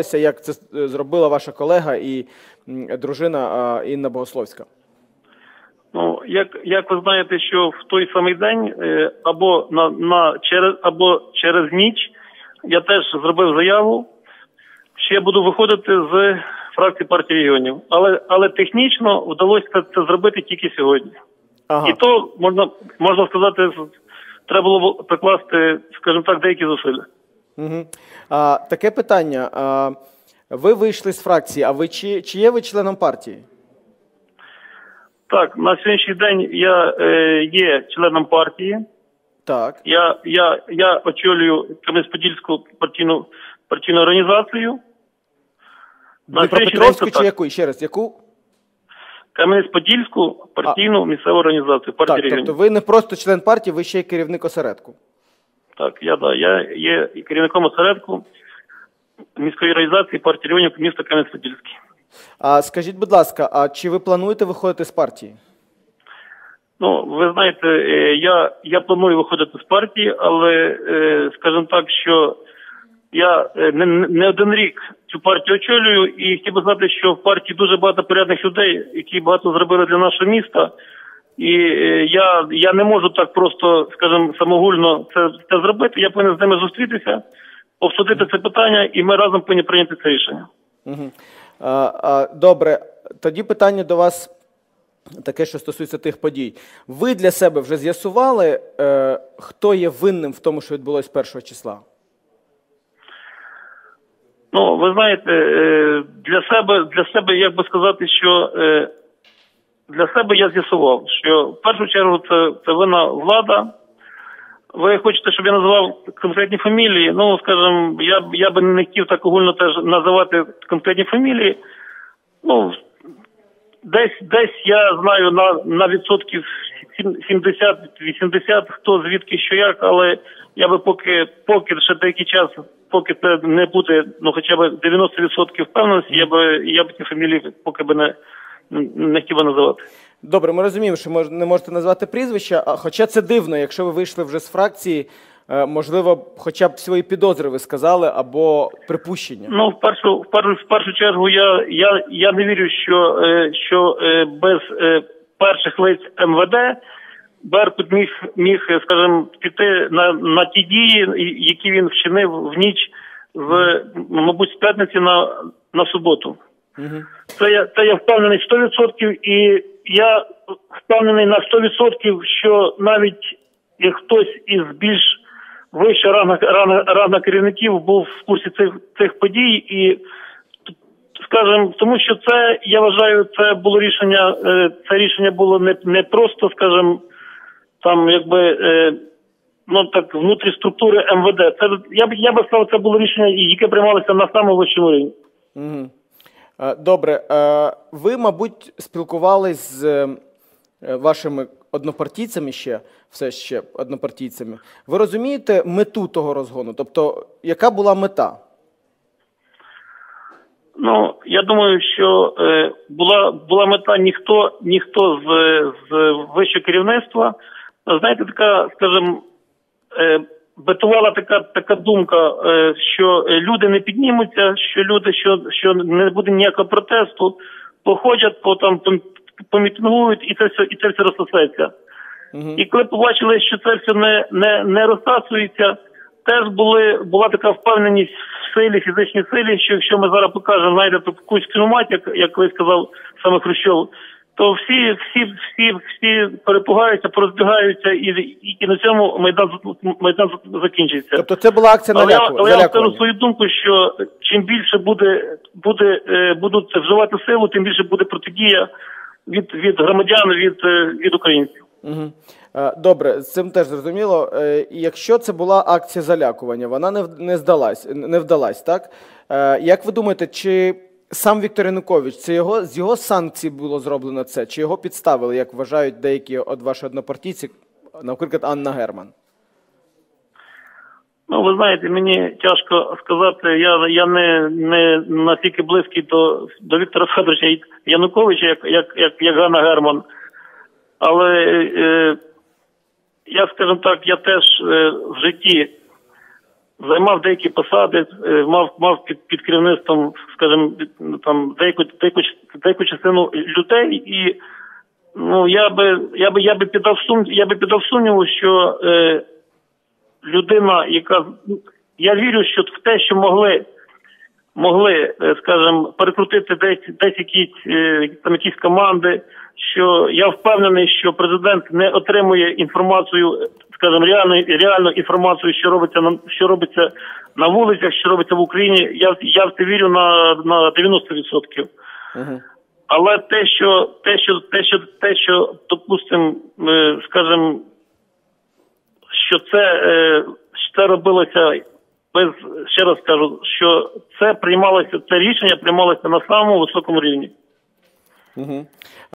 як це е, зробила ваша колега і дружина Інна Богословська? Ну, як, як ви знаєте, що в той самий день е, або на, на через або через ніч я теж зробив заяву, що я буду виходити з фракції партії регіонів. Але але технічно вдалося це, це зробити тільки сьогодні. Ага. І то можна можна сказати, треба було прикласти, скажімо так, деякі зусилля. Угу. А, таке питання. А, ви вийшли з фракції, а ви чи, чи є ви членом партії? Так, на сьогоднішній день я е, є членом партії. Так. Я, я, я очолюю Кам'янець-Подільську партійну партійну організацію. Дніпропетровську чи це яку? Ще раз, яку? Кам'янець-Подільську партійну місцеву організацію партії Так, регіонів. тобто ви не просто член партії, ви ще й керівник осередку. Так, я да, я є керівником осередку міської організації партії регіонів міста Кам'янець-Подільський. А скажіть, будь ласка, а чи ви плануєте виходити з партії? Ну, ви знаєте, е, я, я планую виходити з партії, але е, скажімо так, що я е, не, не один рік цю партію очолюю і хотів би знати, що в партії дуже багато порядних людей, які багато зробили для нашого міста. І е, я, я не можу так просто, скажімо, самогульно це, це зробити. Я повинен з ними зустрітися, обсудити це питання, і ми разом повинні прийняти це рішення. Угу. А, а, добре, тоді питання до вас таке, що стосується тих подій. Ви для себе вже з'ясували, е, хто є винним в тому, що відбулось 1 числа? Ну, ви знаєте, е, для себе, для себе, як би сказати, що для себе я з'ясував, що в першу чергу це, це вина влада. Ви хочете, щоб я назвав конкретні фамілії? Ну, скажімо, я, я би не хотів так огульно теж називати конкретні фамілії. Ну, десь, десь я знаю на, на відсотків 70-80, хто звідки що як, але я би поки, поки ще деякий час, поки це не буде, ну хоча б 90% впевненості, я би я б ті фамілії поки би не, не хотів би називати. Добре, ми розуміємо, що мож, не можете назвати прізвища, а хоча це дивно, якщо ви вийшли вже з фракції, е, можливо, хоча б свої підозри ви сказали або припущення. Ну, в першу, в першу, в першу чергу, я, я, я не вірю, що, е, що е, без перших лиць МВД Беркут міг, міг, скажімо, піти на, на ті дії, які він вчинив в ніч з, мабуть, з п'ятниці на, на суботу. Угу. Це я, це я впевнений 100%, і я впевнений на 100%, що навіть як хтось із більш вище рано, рано, рано керівників був в курсі цих, цих подій, і скажімо, тому що це я вважаю, це було рішення. е, Це рішення було не, не просто, скажімо, там якби. е, Ну так внутрі структури МВД. Це я б я би сказав, це було рішення, яке приймалося на самому вищому рівні. Угу. Добре, е, ви, мабуть, спілкувались з е, вашими однопартійцями ще, все ще однопартійцями. Ви розумієте мету того розгону? Тобто, яка була мета? Ну я думаю, що е, була була мета ніхто, ніхто з, з вищого керівництва. Знаєте, така, скажімо, е, битувала така така думка, е, що люди не піднімуться, що люди, що, що не буде ніякого протесту, походять, по там помітингують, і це все і це все розсосеться. Угу. І коли побачили, що це все не, не, не розтасується, теж були, була така впевненість в силі, фізичній силі, що якщо ми зараз покажемо, знаєте, таку кіномат, як, як колись сказав саме Хрущов, то всі, всі, всі, всі перепугаються, порозбігаються, і, і, і на цьому майдан, майдан закінчиться. Тобто це була акція Але я, наляку- але я вам скажу свою думку, що чим більше буде, буде е, будуть вживати силу, тим більше буде протидія від, від громадян, від, е, від українців. Угу. Добре, з цим теж зрозуміло. Якщо це була акція залякування, вона не, не, здалась, не вдалась, так? Як ви думаєте, чи сам Віктор Янукович, це його, з його санкцій було зроблено це, чи його підставили, як вважають деякі от ваші однопартійці, наприклад, Анна Герман? Ну, ви знаєте, мені тяжко сказати. Я я не не настільки близький до до Віктора Федоровича Януковича, як як, як, як Ганна Герман. Але е, я, скажімо так, я теж е, в житті займав деякі посади, е, мав мав під, під керівництвом, скажімо, там деяку деяку, деяку частину людей, і ну я би я би я би піддав сум, я би піддав сумніву, що е, людина, яка я вірю, що в те, що могли. Могли, е, скажімо, перекрутити десь десь якісь е, там якісь команди. Що я впевнений, що президент не отримує інформацію, скажімо, реальну реальну інформацію, що робиться на що робиться на вулицях, що робиться в Україні. Я я в це вірю на на 90%. Угу. Але те, що те, що те, що те, що допустимо, е, скажімо, що це, е, що це робилося без ще раз кажу, що це приймалося, це рішення приймалося на самому високому рівні. Угу.